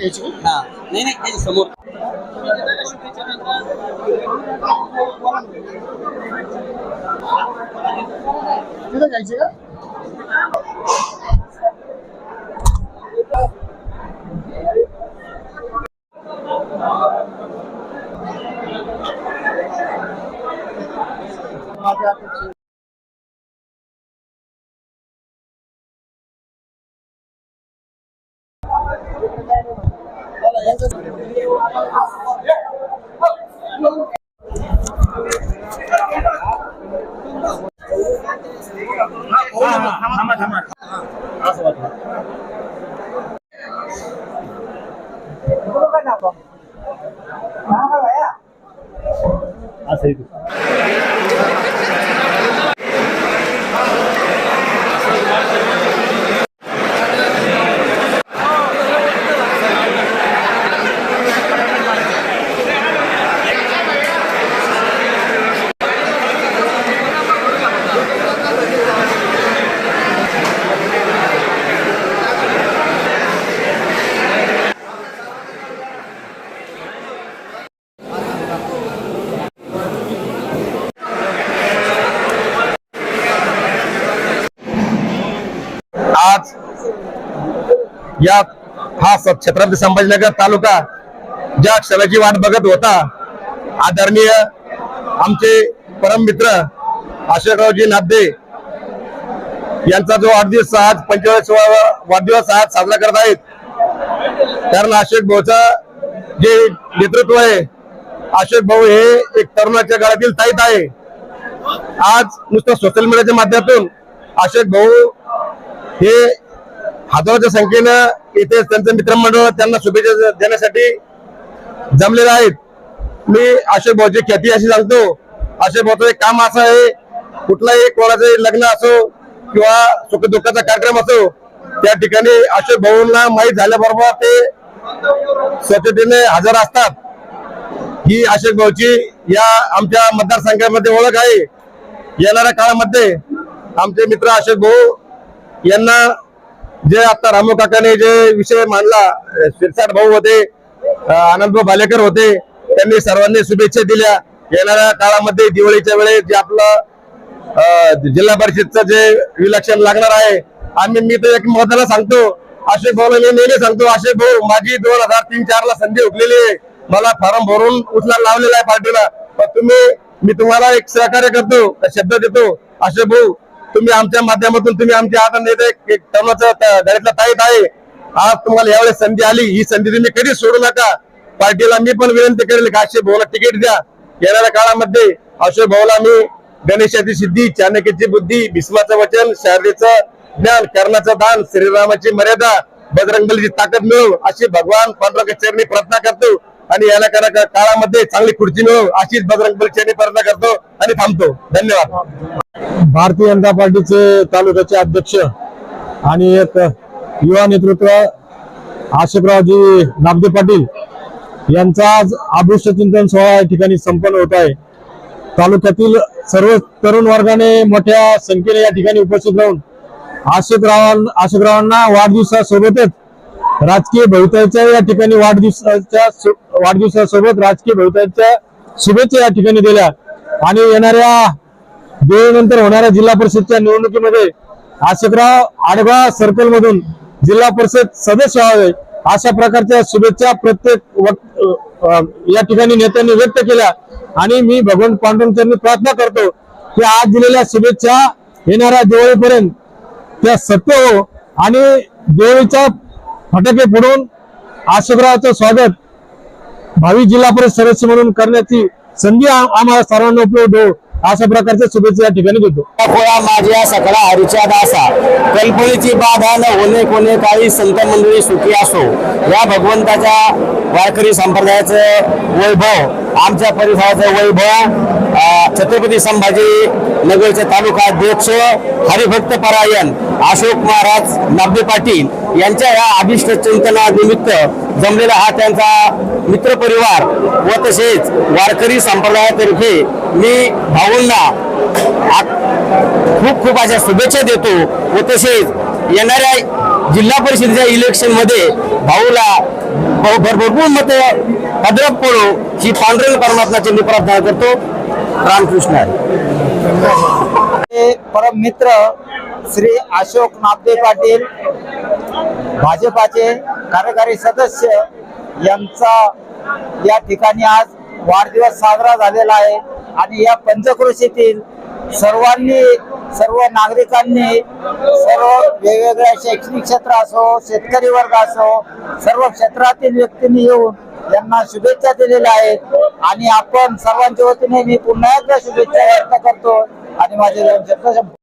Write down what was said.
घ्यायची हा. नाही नाही समोर. तिथं घ्यायची का माझ्या ஆ சரி. आज या हा छत्रपती संभाजीनगर तालुका ज्या क्षणाची वाट बघत होता आदरणीय आमचे परम मित्र अशोकरावजी नाबदे यांचा जो वाढदिवस आज पंचेचाळीस वाढदिवस आज साजरा करत आहेत कारण अशोक भाऊचा जे नेतृत्व आहे अशोक भाऊ हे एक तरुणाच्या काळातील ताईत आहे. आज नुसतं सोशल मीडियाच्या माध्यमातून अशोक भाऊ हे हजारोच्या संख्येनं इथे त्यांचं मित्रमंडळ त्यांना शुभेच्छा देण्यासाठी जमलेले आहेत. मी अशोक भाऊची ख्याती अशी सांगतो. अशोक भाऊचं एक काम असं आहे कुठलाही कोणाचं लग्न असो किंवा सुखदुःखाचा कार्यक्रम असो त्या ठिकाणी अशोक भाऊंना माहीत झाल्याबरोबर ते स्वच्छतेने हजर असतात. ही अशोक भाऊची या आमच्या मतदारसंघामध्ये ओळख आहे. येणाऱ्या काळामध्ये आमचे मित्र अशोक भाऊ यांना जे आता रामू काकाने जे विषय मांडला शिरसाट भाऊ होते आनंदभाऊ भालेकर होते त्यांनी सर्वांनी शुभेच्छा दिल्या. येणाऱ्या काळामध्ये दिवाळीच्या वेळेस जे आपलं जिल्हा परिषदचं जे विलक्षण लागणार आहे आम्ही मी तर एक महत्वाला सांगतो अशोक भाऊला मी नेहमी सांगतो अशोक भाऊ माझी दोन हजार तीन चार ला संधी उठलेली आहे. मला फॉर्म भरून उचला लावलेला आहे पार्टीला. पण तुम्ही मी तुम्हाला एक सहकार्य करतो शब्द देतो. अशोक भाऊ तुम्ही आमच्या माध्यमातून तुम्ही आमच्या आता नेते एक ताईत आहे. आज तुम्हाला यावेळेस संधी आली. ही संधी तुम्ही कधीच सोडू नका. पार्टीला मी पण विनंती करेल की अशोक भाऊला तिकीट द्या. येणाऱ्या काळामध्ये अशोक भाऊला मी गणेशाची सिद्धी चाणक्याची बुद्धी भीष्माचं वचन शारदेचं ज्ञान कर्णाचं दान श्रीरामाची मर्यादा बजरंगबलीची ताकद मिळव अशी भगवान पांडुरंग चरणी प्रार्थना करतो. आणि याला करा काळामध्ये चांगली खुर्ची मिळव अशीच बजरंग चरणी प्रयत्न करतो आणि थांबतो. धन्यवाद. भारतीय जनता पार्टीचे तालुक्याचे अध्यक्ष आणि एक युवा नेतृत्व आशिफरावजी नागदे पाटील यांचा आज आभूष चिंतन सोहळा या ठिकाणी संपन्न होत आहे. तालुक्यातील सर्व तरुण वर्गाने मोठ्या संख्येने या ठिकाणी उपस्थित राहून अशोकराव वाढदिवसा वाढदिवसासोबतच राजकीय भवितव्याच्या या ठिकाणी वाढदिवसाच्या वाढदिवसासोबत राजकीय भवितव्याच्या शुभेच्छा या ठिकाणी दिल्या. आणि येणाऱ्या दिवाळीनंतर होणाऱ्या जिल्हा परिषदच्या निवडणुकीमध्ये आशकराव आडगाव सर्कल मधून जिल्हा परिषद सदस्य व्हावे अशा प्रकारच्या शुभेच्छा प्रत्येक या ठिकाणी नेत्यांनी व्यक्त केल्या. आणि मी भगवंत पांडुरंगांनी प्रार्थना करतो की आज दिलेल्या शुभेच्छा येणाऱ्या दिवाळीपर्यंत त्या सत्य हो. आणि दिवाळीच्या फटाके फोडून आशिकरावाचं स्वागत भावी जिल्हा परिषद सदस्य म्हणून करण्याची संधी आम्हाला सर्वांना उपलब्ध हो अशा प्रकारच्या शुभेच्छा या ठिकाणी देतो. खोळा माझ्या सकळा हरीच्या दासा कल्पनेची बाधा न होणे कोणे काही संत मंडळी सुखी असो. या भगवंताच्या वारकरी संप्रदायाचं वैभव आमच्या परिसराचं वैभव छत्रपती संभाजी नगरचे तालुका अध्यक्ष हरिभक्त परायण अशोक महाराज नाबदे पाटील यांच्या या अभिष्ट चिंतनानिमित्त जमलेला हा त्यांचा मित्रपरिवार व तसेच वारकरी संप्रदायातर्फे मी भाऊंना खूप खूप अशा शुभेच्छा देतो व तसेच येणाऱ्या जिल्हा परिषदेच्या इलेक्शनमध्ये भाऊला भाऊ भरपूर मते पदरात पडो ही पांढरंग परमात्माची मी प्रार्थना करतो रामकृष्ण हरी. परम मित्र श्री अशोक नागदे पाटील भाजपाचे कार्यकारी सदस्य यांचा या ठिकाणी आज वाढदिवस साजरा झालेला आहे. आणि या पंचक्रोशीतील सर्वांनी सर्व नागरिकांनी सर्व वेगवेगळ्या शैक्षणिक क्षेत्र असो शेतकरी वर्ग असो सर्व क्षेत्रातील व्यक्तींनी येऊन यांना शुभेच्छा दिलेल्या आहेत. आणि आपण सर्वांच्या वतीने मी पुन्हा एकदा शुभेच्छा व्यक्त करतो. आणि माझे दोन शब्द